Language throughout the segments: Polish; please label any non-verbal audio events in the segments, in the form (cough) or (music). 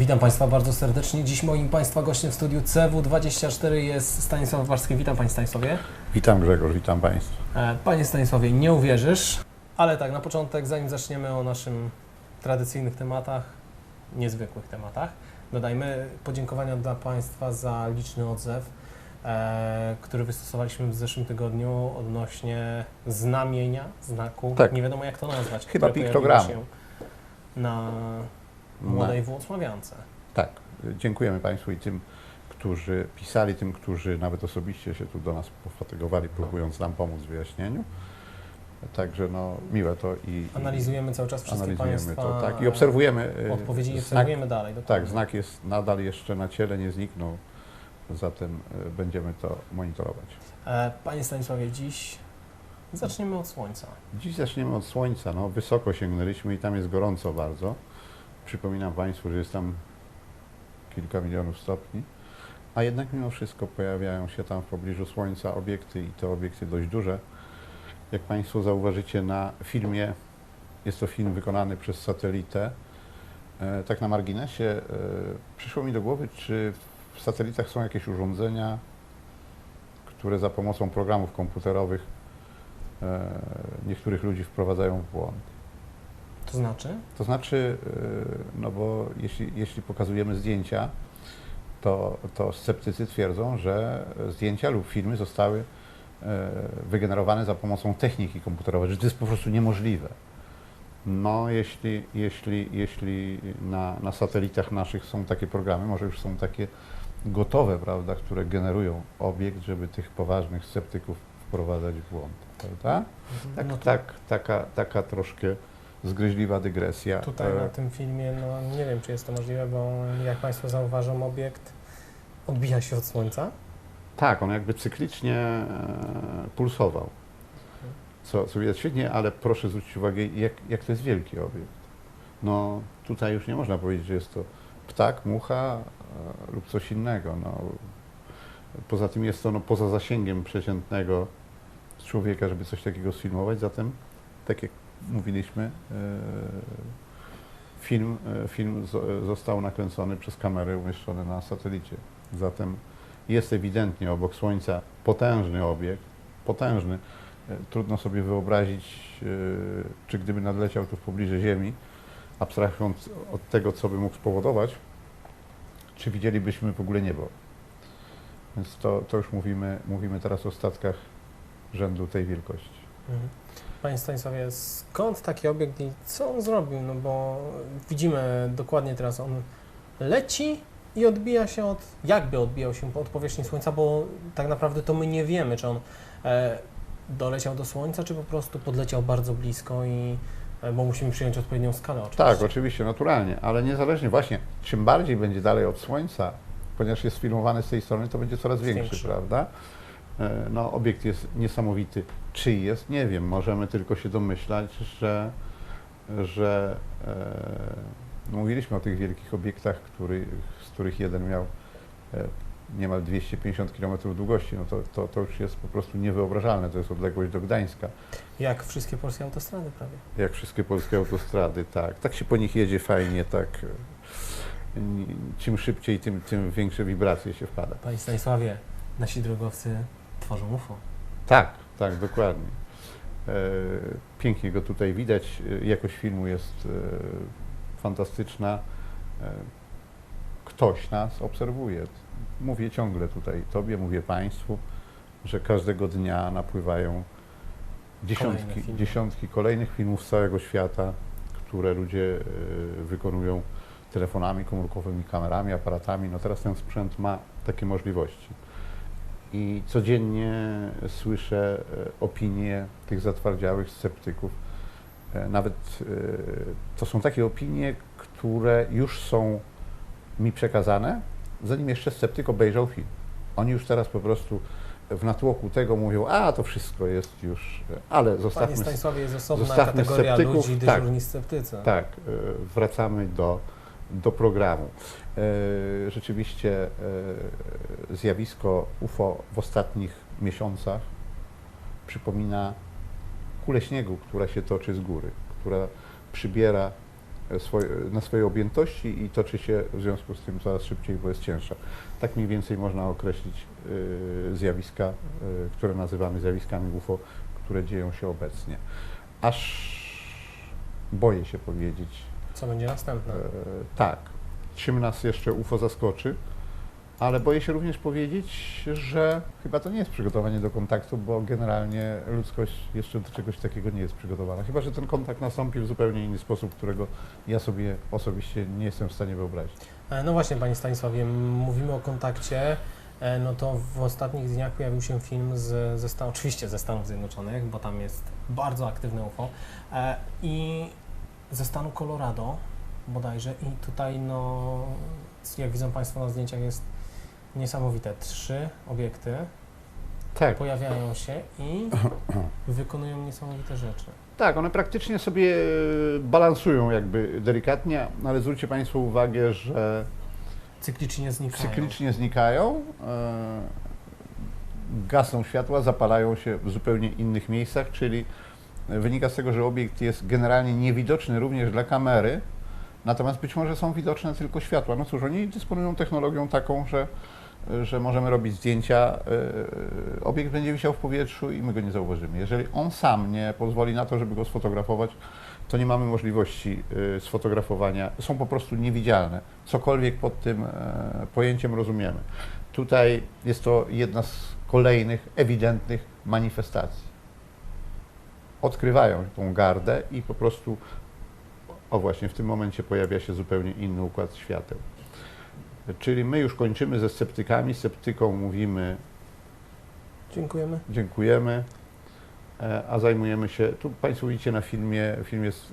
Witam Państwa bardzo serdecznie. Dziś moim Państwa gościem w studiu CW24 jest Stanisław Warski. Witam Panie Stanisławie. Witam Grzegorz, witam Państwa. E, Panie Stanisławie, nie uwierzysz, ale tak, na początek, zanim zaczniemy o naszym tradycyjnych tematach, niezwykłych tematach, dodajmy podziękowania dla Państwa za liczny odzew, e, który wystosowaliśmy w zeszłym tygodniu odnośnie znamienia, znaku, Tak. nie wiadomo jak to nazwać, Chyba piktogramu. na młodej Włocławiance. Tak, dziękujemy Państwu i tym, którzy pisali, tym, którzy nawet osobiście się tu do nas pofatygowali, próbując nam pomóc w wyjaśnieniu. Także no, miłe to i Analizujemy cały czas wszystkie analizujemy Państwa to, tak, i obserwujemy. y, odpowiedzi i obserwujemy dalej. Tak, dokładnie. znak jest nadal jeszcze na ciele, nie zniknął, zatem y, będziemy to monitorować. E, Panie Stanisławie, dziś zaczniemy od słońca. Dziś zaczniemy od słońca. No, wysoko sięgnęliśmy i tam jest gorąco bardzo. Przypominam Państwu, że jest tam kilka milionów stopni, a jednak mimo wszystko pojawiają się tam w pobliżu Słońca obiekty i to obiekty dość duże. Jak Państwo zauważycie na filmie, jest to film wykonany przez satelitę. E, tak na marginesie, e, przyszło mi do głowy, czy w satelitach są jakieś urządzenia, które za pomocą programów komputerowych e, niektórych ludzi wprowadzają w błąd. To znaczy? To znaczy, e, no bo jeśli, jeśli pokazujemy zdjęcia, to, to sceptycy twierdzą, że zdjęcia lub filmy zostały e, wygenerowane za pomocą techniki komputerowej, że to jest po prostu niemożliwe. No, jeśli, jeśli, jeśli na, na satelitach naszych są takie programy, może już są takie gotowe, prawda, które generują obiekt, żeby tych poważnych sceptyków wprowadzać w błąd, prawda? Tak, no to tak, taka, taka troszkę zgryźliwa dygresja. Tutaj E, na tym filmie, no nie wiem, czy jest to możliwe, bo jak Państwo zauważą, obiekt odbija się od słońca. Tak, on jakby cyklicznie e, pulsował. Co, co widać świetnie, ale proszę zwrócić uwagę, jak, jak to jest wielki obiekt. No tutaj już nie można powiedzieć, że jest to ptak, mucha e, lub coś innego. No, poza tym jest to no, poza zasięgiem przeciętnego człowieka, żeby coś takiego sfilmować, zatem tak jak mówiliśmy, e, film, e, film zo- został nakręcony przez kamery umieszczone na satelicie. Zatem jest ewidentnie obok Słońca potężny obiekt, potężny. E, Trudno sobie wyobrazić, czy gdyby nadleciał tu w pobliże Ziemi, abstrahując od tego, co by mógł spowodować, czy widzielibyśmy w ogóle niebo. Więc to, to już mówimy, mówimy teraz o statkach rzędu tej wielkości. Mhm. Panie Stanisławie, skąd taki obiekt i co on zrobił? No bo widzimy dokładnie teraz, on leci i odbija się od, jakby odbijał się od powierzchni Słońca, bo tak naprawdę to my nie wiemy, czy on e, doleciał do Słońca, czy po prostu podleciał bardzo blisko i e, bo musimy przyjąć odpowiednią skalę oczywiście. Tak, oczywiście, naturalnie, ale niezależnie właśnie, czym bardziej będzie dalej od Słońca, ponieważ jest filmowany z tej strony, to będzie coraz większy, Większy. prawda? E, No, obiekt jest niesamowity. Czy jest? Nie wiem. Możemy tylko się domyślać, że, że e, no, mówiliśmy o tych wielkich obiektach, który, z których jeden miał e, niemal 250 km długości. No to, to, to już jest po prostu niewyobrażalne. To jest odległość do Gdańska. Jak wszystkie polskie autostrady prawie. Jak wszystkie polskie autostrady, tak. Tak się po nich jedzie fajnie, tak. Czym szybciej, tym, tym większe wibracje się wpada. Panie Stanisławie, nasi drogowcy tworzą UFO. Tak, tak, dokładnie. E, Pięknie go tutaj widać. E, Jakość filmu jest e, fantastyczna. Ktoś nas obserwuje. Mówię ciągle tutaj Tobie, mówię Państwu, że każdego dnia napływają dziesiątki, Kolejne dziesiątki kolejnych filmów z całego świata, które ludzie wykonują telefonami komórkowymi, kamerami, aparatami. No teraz ten sprzęt ma takie możliwości. I codziennie słyszę e, opinie tych zatwardziałych sceptyków. E, Nawet e, to są takie opinie, które już są mi przekazane, zanim jeszcze sceptyk obejrzał film. Oni już teraz po prostu w natłoku tego mówią, a to wszystko jest już, ale Panie zostawmy, Stanisławie, jest osobna kategoria sceptyków, ludzi, tak. dyżurni sceptycy. tak, wracamy do, do programu. E, Rzeczywiście e, zjawisko UFO w ostatnich miesiącach przypomina kulę śniegu, która się toczy z góry, która przybiera e, na swojej objętości i toczy się w związku z tym coraz szybciej, bo jest cięższa. Tak mniej więcej można określić y, zjawiska, które nazywamy zjawiskami UFO, które dzieją się obecnie. Aż boję się powiedzieć, Co będzie następne? E, tak. Czym nas jeszcze UFO zaskoczy? Ale boję się również powiedzieć, że chyba to nie jest przygotowanie do kontaktu, bo generalnie ludzkość jeszcze do czegoś takiego nie jest przygotowana. Chyba, że ten kontakt nastąpi w zupełnie inny sposób, którego ja sobie osobiście nie jestem w stanie wyobrazić. E, No właśnie, Panie Stanisławie, mówimy o kontakcie. E, No to w ostatnich dniach pojawił się film z, ze Stan- oczywiście ze Stanów Zjednoczonych, bo tam jest bardzo aktywne UFO i ze stanu Colorado bodajże i tutaj no, jak widzą Państwo na zdjęciach jest niesamowite. Trzy obiekty Tak. pojawiają się i wykonują niesamowite rzeczy. Tak, one praktycznie sobie e, balansują jakby delikatnie, ale zwróćcie Państwo uwagę, że Cyklicznie znikają. cyklicznie znikają, e, gasną światła, zapalają się w zupełnie innych miejscach, czyli wynika z tego, że obiekt jest generalnie niewidoczny również dla kamery, natomiast być może są widoczne tylko światła. No cóż, oni dysponują technologią taką, że, że możemy robić zdjęcia, e, obiekt będzie wisiał w powietrzu i my go nie zauważymy. Jeżeli on sam nie pozwoli na to, żeby go sfotografować, to nie mamy możliwości y, sfotografowania, są po prostu niewidzialne. Cokolwiek pod tym e, pojęciem rozumiemy. Tutaj jest to jedna z kolejnych ewidentnych manifestacji. Odkrywają tą gardę i po prostu, o właśnie, w tym momencie pojawia się zupełnie inny układ świateł. Czyli my już kończymy ze sceptykami, sceptykom mówimy Dziękujemy. dziękujemy, e, a zajmujemy się, tu Państwo widzicie na filmie, film jest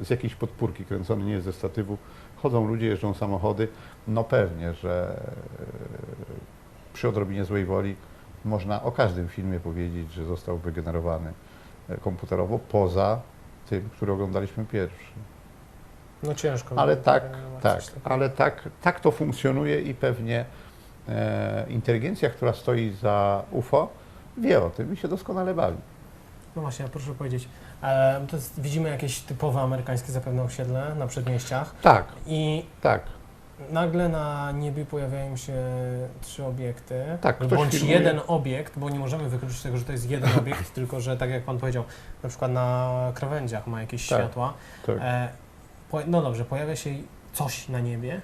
e, z jakiejś podpórki kręcony, nie jest ze statywu. Chodzą ludzie, jeżdżą samochody. No pewnie, że e, przy odrobinie złej woli można o każdym filmie powiedzieć, że został wygenerowany komputerowo, poza tym, który oglądaliśmy pierwszy. No ciężko. Ale by- tak, by- Tak, coś takiego. ale tak, tak to funkcjonuje i pewnie e, inteligencja, która stoi za UFO, wie o tym i się doskonale bawi. No właśnie, a proszę powiedzieć, e, to jest, widzimy jakieś typowe amerykańskie zapewne osiedle na przedmieściach Tak, i tak. Nagle na niebie pojawiają się trzy obiekty, Tak, bądź filmuje. jeden obiekt, bo nie możemy wykluczyć tego, że to jest jeden (laughs) obiekt, tylko że tak jak Pan powiedział, na przykład na krawędziach ma jakieś Tak, światła. tak. E, po, no dobrze, pojawia się coś na niebie.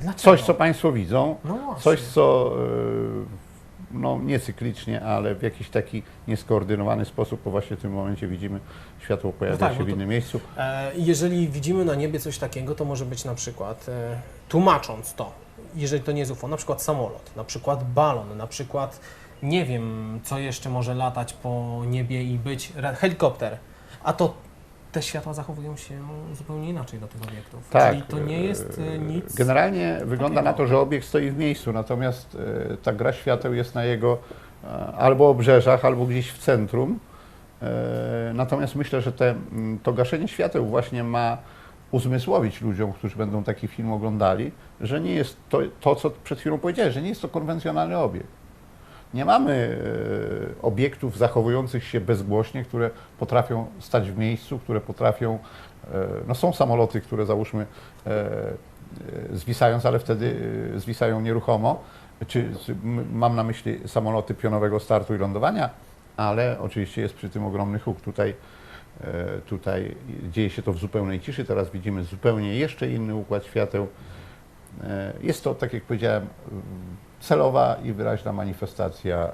Dlaczego? Coś, co Państwo widzą, No coś, co e, no, nie cyklicznie, ale w jakiś taki nieskoordynowany sposób, bo właśnie w tym momencie widzimy, światło pojawia tak, się w to- innym miejscu. E, Jeżeli widzimy na niebie coś takiego, to może być na przykład, e, tłumacząc to, jeżeli to nie jest UFO, na przykład samolot, na przykład balon, na przykład nie wiem, co jeszcze może latać po niebie i być helikopter, a to te światła zachowują się zupełnie inaczej do tych obiektów. Tak. Czyli to nie jest e, nic. Generalnie wygląda na to, że obiekt stoi w miejscu, natomiast e, ta gra świateł jest na jego e, albo obrzeżach, albo gdzieś w centrum. E, Natomiast myślę, że te, to gaszenie świateł właśnie ma uzmysłowić ludziom, którzy będą taki film oglądali, że nie jest to, to co przed chwilą powiedziałeś, że nie jest to konwencjonalny obiekt. Nie mamy e, obiektów zachowujących się bezgłośnie, które potrafią stać w miejscu, które potrafią. E, no są samoloty, które załóżmy e, zwisając, ale wtedy zwisają nieruchomo. Czy mam na myśli samoloty pionowego startu i lądowania, ale oczywiście jest przy tym ogromny huk. Tutaj, tutaj dzieje się to w zupełnej ciszy. Teraz widzimy zupełnie jeszcze inny układ świateł. Jest to, tak jak powiedziałem, celowa i wyraźna manifestacja, e,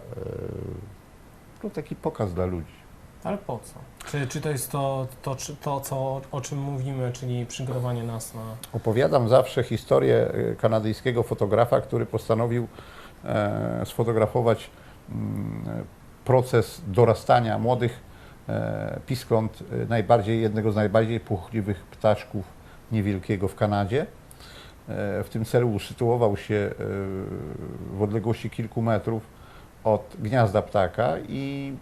no taki pokaz dla ludzi. Ale po co? Czy, czy to jest to, to, to co, o czym mówimy, czyli przygotowanie nas na. Opowiadam zawsze historię e, kanadyjskiego fotografa, który postanowił e, sfotografować mm, proces dorastania młodych e, piskląt e, najbardziej, jednego z najbardziej płochliwych ptaszków niewielkiego w Kanadzie. W tym celu usytuował się e, w odległości kilku metrów od gniazda ptaka i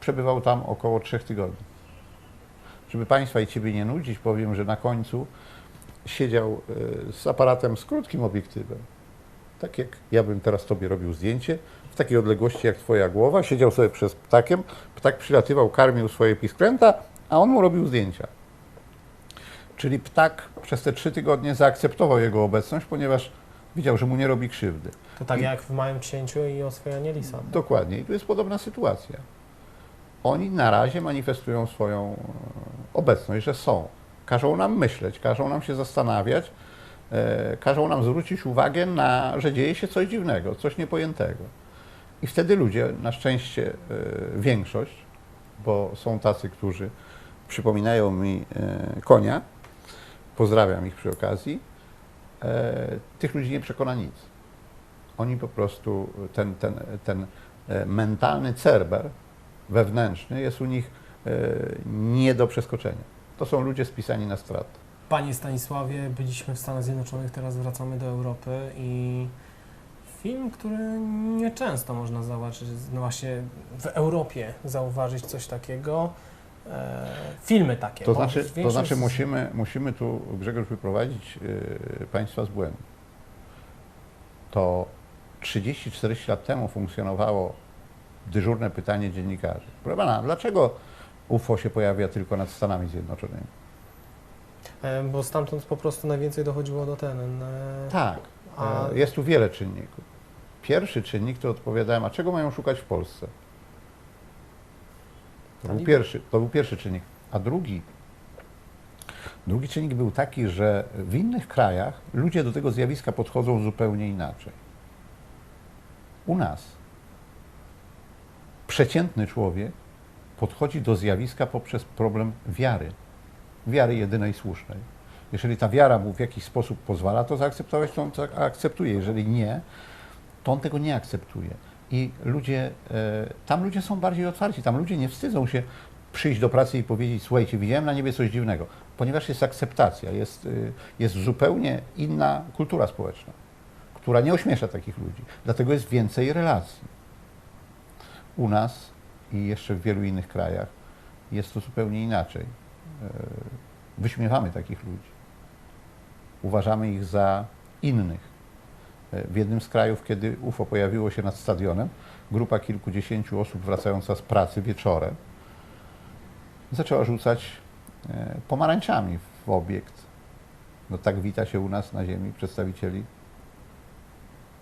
przebywał tam około trzech tygodni. Żeby Państwa i Ciebie nie nudzić, powiem, że na końcu siedział e, z aparatem z krótkim obiektywem. Tak jak ja bym teraz Tobie robił zdjęcie, w takiej odległości jak Twoja głowa, siedział sobie przez ptakiem, ptak przylatywał, karmił swoje pisklęta, a on mu robił zdjęcia. Czyli ptak przez te trzy tygodnie zaakceptował jego obecność, ponieważ widział, że mu nie robi krzywdy. To tak I- jak w Małym Księciu i oswojenie lisa. Dokładnie. I tu jest podobna sytuacja. Oni na razie manifestują swoją e, obecność, że są. Każą nam myśleć, każą nam się zastanawiać, e, każą nam zwrócić uwagę na, że dzieje się coś dziwnego, coś niepojętego. I wtedy ludzie, na szczęście e, większość, bo są tacy, którzy przypominają mi e, konia, pozdrawiam ich przy okazji, e, tych ludzi nie przekona nic. Oni po prostu, ten, ten, ten e, mentalny cerber wewnętrzny jest u nich e, nie do przeskoczenia. To są ludzie spisani na stratę. Panie Stanisławie, byliśmy w Stanach Zjednoczonych, teraz wracamy do Europy i film, który nieczęsto można zauważyć, no właśnie w Europie zauważyć coś takiego. E, filmy takie. To znaczy, to znaczy musimy, musimy tu, Grzegorz, wyprowadzić e, Państwa z błędu. To 30-40 lat temu funkcjonowało dyżurne pytanie dziennikarzy. Proszę pana, dlaczego UFO się pojawia tylko nad Stanami Zjednoczonymi? E, bo stamtąd po prostu najwięcej dochodziło do ten. Tak, A- jest tu wiele czynników. Pierwszy czynnik to odpowiadałem, a czego mają szukać w Polsce? To był pierwszy, to był pierwszy czynnik. A drugi, drugi czynnik był taki, że w innych krajach ludzie do tego zjawiska podchodzą zupełnie inaczej. U nas przeciętny człowiek podchodzi do zjawiska poprzez problem wiary. Wiary jedynej słusznej. Jeżeli ta wiara mu w jakiś sposób pozwala to zaakceptować, to on to akceptuje. Jeżeli nie, to on tego nie akceptuje. I ludzie, e, tam ludzie są bardziej otwarci, tam ludzie nie wstydzą się przyjść do pracy i powiedzieć, słuchajcie, widziałem na niebie coś dziwnego, ponieważ jest akceptacja, jest, y, jest zupełnie inna kultura społeczna, która nie ośmiesza takich ludzi. Dlatego jest więcej relacji. U nas i jeszcze w wielu innych krajach jest to zupełnie inaczej. E, Wyśmiewamy takich ludzi. Uważamy ich za innych. W jednym z krajów, kiedy UFO pojawiło się nad stadionem, grupa kilkudziesięciu osób wracająca z pracy wieczorem zaczęła rzucać e, pomarańczami w obiekt. No tak wita się u nas na ziemi przedstawicieli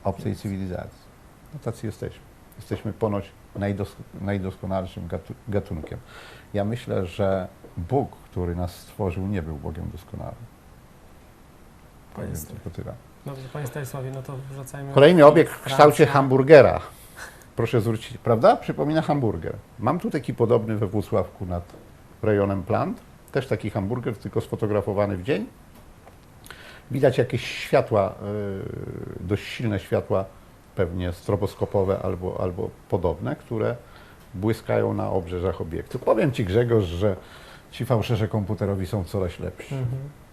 obcej cywilizacji. No tacy jesteśmy. Jesteśmy ponoć najdos najdoskonalszym gatu gatunkiem. Ja myślę, że Bóg, który nas stworzył, nie był Bogiem doskonałym. Powiem tylko tyle. Dobrze, Panie Stanisławie, no to wracajmy. Kolejny obiekt w kształcie hamburgera. Proszę zwrócić, prawda? Przypomina hamburger. Mam tu taki podobny we Włocławku nad rejonem plant. Też taki hamburger, tylko sfotografowany w dzień. Widać jakieś światła, yy, dość silne światła, pewnie stroboskopowe albo, albo podobne, które błyskają na obrzeżach obiektu. Powiem Ci Grzegorz, że ci fałszerze komputerowi są coraz lepsi. Mhm.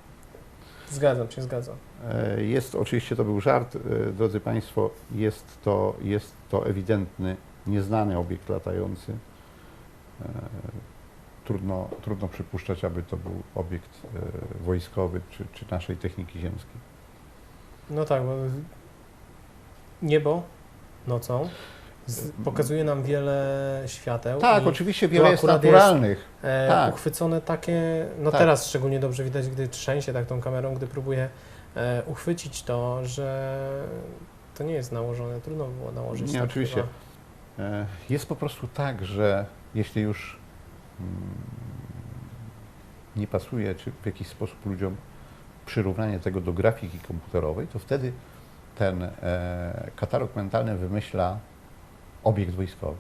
Zgadzam się, zgadzam. E, Jest oczywiście, to był żart, e, drodzy Państwo, jest to, jest to ewidentny, nieznany obiekt latający. E, Trudno, trudno przypuszczać, aby to był obiekt wojskowy czy, czy naszej techniki ziemskiej. No tak, bo niebo nocą pokazuje nam wiele świateł. Tak, oczywiście wiele jest naturalnych. e, tak. uchwycone takie, no Tak. teraz szczególnie dobrze widać, gdy trzęsie tak tą kamerą, gdy próbuje e, uchwycić to, że to nie jest nałożone, trudno było nałożyć. Nie, tak oczywiście. E, Jest po prostu tak, że jeśli już mm, nie pasuje, czy w jakiś sposób ludziom przyrównanie tego do grafiki komputerowej, to wtedy ten e, katalog mentalny wymyśla obiekt wojskowy.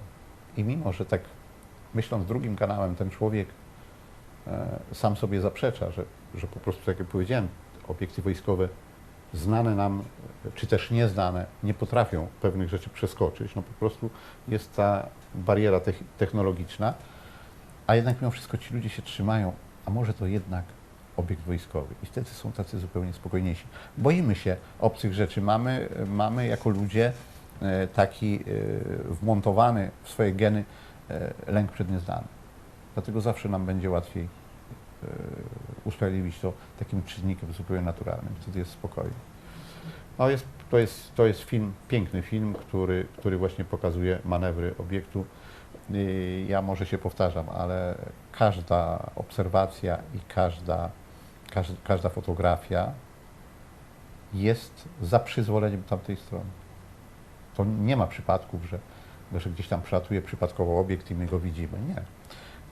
I mimo, że tak myśląc drugim kanałem, ten człowiek e, sam sobie zaprzecza, że, że po prostu, tak jak powiedziałem, obiekty wojskowe znane nam, czy też nieznane, nie potrafią pewnych rzeczy przeskoczyć. No po prostu jest ta bariera tech- technologiczna, a jednak mimo wszystko ci ludzie się trzymają, a może to jednak obiekt wojskowy. I wtedy są tacy zupełnie spokojniejsi. Boimy się obcych rzeczy. Mamy, mamy jako ludzie taki e, wmontowany w swoje geny e, lęk przed nieznanym. Dlatego zawsze nam będzie łatwiej e, usprawiedliwić to takim czynnikiem zupełnie naturalnym. Wtedy jest spokojnie. No jest, to, jest, to jest film, piękny film, który, który właśnie pokazuje manewry obiektu. Ja może się powtarzam, ale każda obserwacja i każda, każda, każda fotografia jest za przyzwoleniem tamtej strony. To nie ma przypadków, że, że gdzieś tam przelatuje przypadkowo obiekt i my go widzimy. Nie.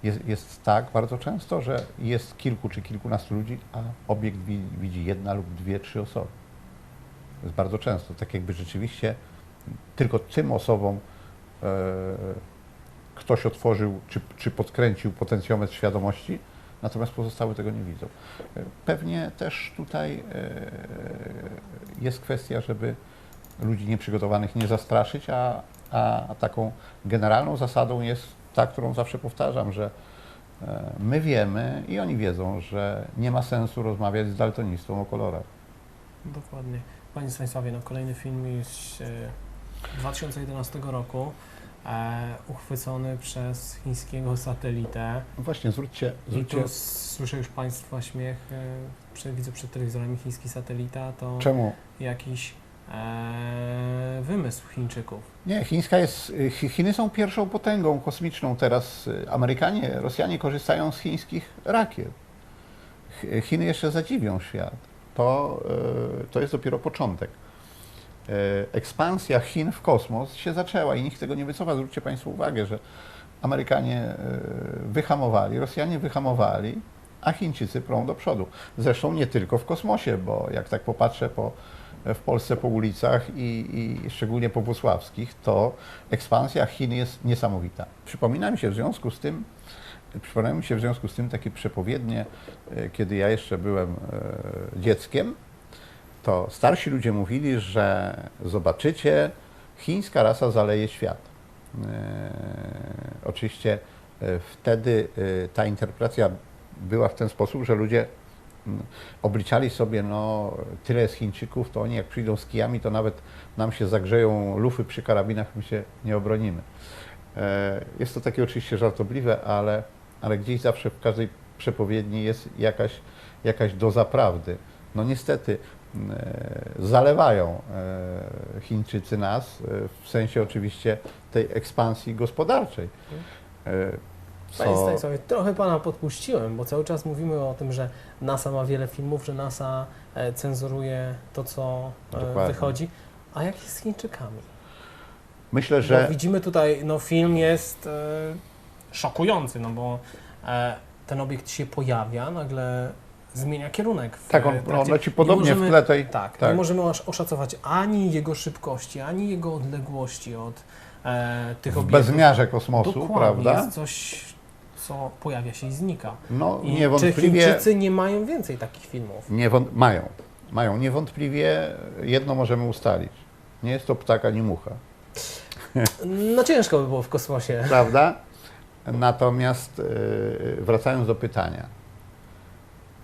Jest, jest tak bardzo często, że jest kilku czy kilkunastu ludzi, a obiekt wi- widzi jedna lub dwie, trzy osoby. To jest bardzo często. Tak jakby rzeczywiście tylko tym osobom e, ktoś otworzył czy, czy podkręcił potencjometr świadomości, natomiast pozostałe tego nie widzą. E, Pewnie też tutaj e, jest kwestia, żeby ludzi nieprzygotowanych nie zastraszyć, a, a taką generalną zasadą jest ta, którą zawsze powtarzam, że e, my wiemy i oni wiedzą, że nie ma sensu rozmawiać z daltonistą o kolorach. Dokładnie. Panie Stanisławie, no kolejny film jest z 2011 roku, e, uchwycony przez chińskiego satelitę. No Właśnie, zwróćcie, I zwróćcie tu słyszę już Państwa śmiech, e, widzę przed telewizorami chiński satelita, to czemu jakiś e, wymysł Chińczyków. Nie, chińska jest, Chi- Chiny są pierwszą potęgą kosmiczną teraz. Amerykanie, Rosjanie korzystają z chińskich rakiet. Ch- Chiny jeszcze zadziwią świat. To, e, to jest dopiero początek. E, Ekspansja Chin w kosmos się zaczęła i nikt tego nie wycofa. Zwróćcie Państwo uwagę, że Amerykanie e, wyhamowali, Rosjanie wyhamowali, a Chińczycy prą do przodu. Zresztą nie tylko w kosmosie, bo jak tak popatrzę po, w Polsce po ulicach i, i szczególnie po włocławskich, to ekspansja Chin jest niesamowita. Przypomina mi się w związku z tym, przypomina mi się w związku z tym takie przepowiednie, e, kiedy ja jeszcze byłem e, dzieckiem, to starsi ludzie mówili, że zobaczycie, chińska rasa zaleje świat. E, oczywiście wtedy ta interpretacja była w ten sposób, że ludzie obliczali sobie, no tyle jest Chińczyków, to oni jak przyjdą z kijami, to nawet nam się zagrzeją lufy przy karabinach, my się nie obronimy. E, Jest to takie oczywiście żartobliwe, ale, ale gdzieś zawsze w każdej przepowiedni jest jakaś, jakaś doza prawdy. No niestety e, zalewają e, Chińczycy nas, w sensie oczywiście tej ekspansji gospodarczej. Panie co- Stanisławie, trochę Pana podpuściłem, bo cały czas mówimy o tym, że NASA ma wiele filmów, że NASA e, cenzuruje to, co e, Dokładnie. wychodzi. A jak jest z Chińczykami? Myślę, Że... Bo widzimy tutaj, no film jest e, szokujący, no bo e, ten obiekt się pojawia, nagle zmienia kierunek. W, tak, on, on leci podobnie możemy- w tle tej... Tak, Tak. nie możemy aż oszacować ani jego szybkości, ani jego odległości od e, tych w obiektów. bezmiarze kosmosu, Dokładnie, prawda? jest coś, co pojawia się i znika. No I czy niewątpliwie Chińczycy nie mają więcej takich filmów? niewąt... mają. Mają. Niewątpliwie jedno możemy ustalić. Nie jest to ptak ani mucha, (laughs) No ciężko by było w kosmosie. prawda? Natomiast e, wracając do pytania.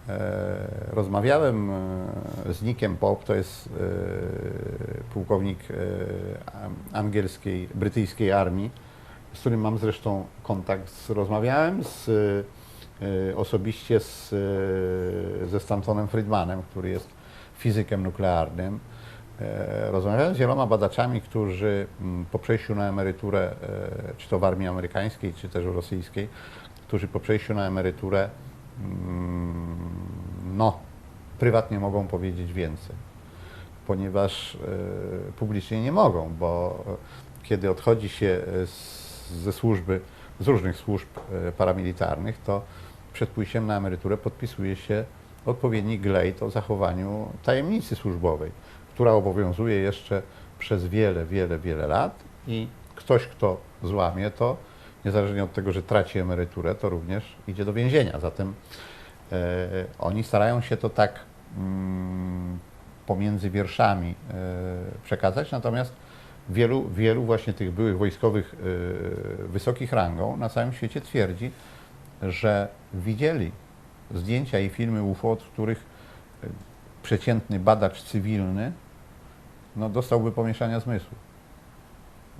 E, Rozmawiałem e, z Nickiem Pop, to jest pułkownik angielskiej, brytyjskiej armii, z którym mam zresztą kontakt. Rozmawiałem z, e, osobiście z, e, ze Stantonem Friedmanem, który jest fizykiem nuklearnym. E, Rozmawiałem z wieloma badaczami, którzy mm, po przejściu na emeryturę, e, czy to w armii amerykańskiej, czy też rosyjskiej, którzy po przejściu na emeryturę, mm, no, prywatnie mogą powiedzieć więcej, ponieważ e, publicznie nie mogą, bo kiedy odchodzi się z, ze służby, z różnych służb e, paramilitarnych, to przed pójściem na emeryturę podpisuje się odpowiedni glejt o zachowaniu tajemnicy służbowej, która obowiązuje jeszcze przez wiele, wiele, wiele lat i ktoś, kto złamie to, niezależnie od tego, że traci emeryturę, to również idzie do więzienia. Zatem e, oni starają się to tak mm, pomiędzy wierszami e, przekazać, natomiast wielu, wielu właśnie tych byłych wojskowych e, wysokich rangą na całym świecie twierdzi, że widzieli zdjęcia i filmy UFO, od których e, przeciętny badacz cywilny no, dostałby pomieszania zmysłu.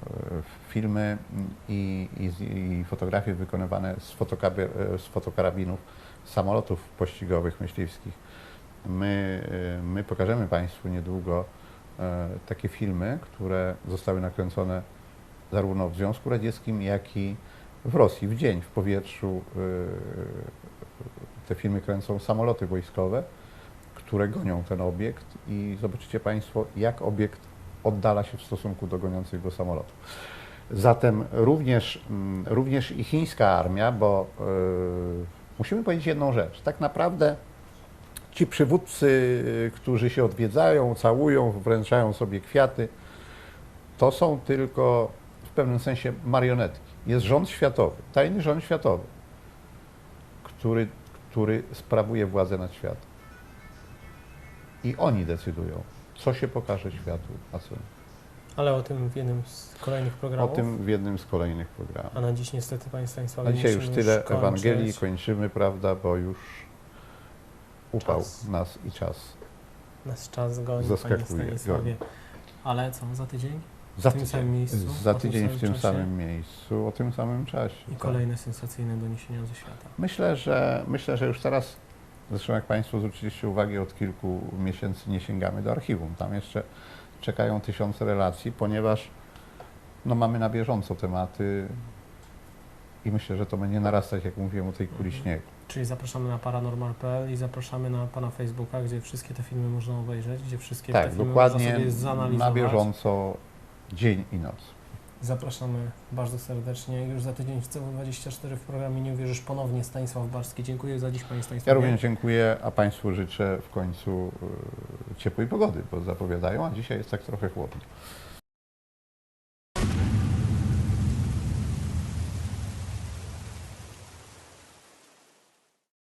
E, Filmy i, i, i fotografie wykonywane z, z fotokarabinów samolotów pościgowych myśliwskich. My, my pokażemy Państwu niedługo takie filmy, które zostały nakręcone zarówno w Związku Radzieckim, jak i w Rosji w dzień w powietrzu e, te filmy kręcą samoloty wojskowe, które gonią ten obiekt i zobaczycie Państwo, jak obiekt oddala się w stosunku do goniących go samolotów. Zatem również, również i chińska armia, bo yy, musimy powiedzieć jedną rzecz. Tak naprawdę ci przywódcy, yy, którzy się odwiedzają, całują, wręczają sobie kwiaty, to są tylko w pewnym sensie marionetki. Jest rząd światowy, tajny rząd światowy, który, który sprawuje władzę nad światem. I oni decydują, co się pokaże światu, a co nie. Ale o tym w jednym z kolejnych O programów. tym w jednym z kolejnych programów. A na dziś niestety, Panie Stanisławie, A dzisiaj już tyle kończyć. Ewangelii, kończymy, prawda, bo już upał Czas. nas i czas. Nas czas goni, Zaskakuje, Stanisławie. Ale co, za tydzień? Za W tym tydzień, samym miejscu, za tydzień w tym czasie? samym miejscu, o tym samym czasie. I tak. kolejne sensacyjne doniesienia ze świata. Myślę, że myślę, że już teraz, zresztą jak Państwo zwróciliście uwagę, od kilku miesięcy nie sięgamy do archiwum. Tam jeszcze czekają tysiące relacji, ponieważ no, mamy na bieżąco tematy i myślę, że to będzie narastać, jak mówiłem o tej kuli śniegu. Czyli zapraszamy na paranormal.pl i zapraszamy na Pana Facebooka, gdzie wszystkie te filmy można obejrzeć, gdzie wszystkie te Tak, filmy dokładnie można sobie zanalizować. na bieżąco, dzień i noc. Zapraszamy bardzo serdecznie. Już za tydzień w CW24 w programie Nie Uwierzysz ponownie Stanisław Barski. Dziękuję za dziś Panie Ja Stanisławie. również dziękuję, a Państwu życzę w końcu e, ciepłej pogody, bo zapowiadają, a dzisiaj jest tak trochę chłodno.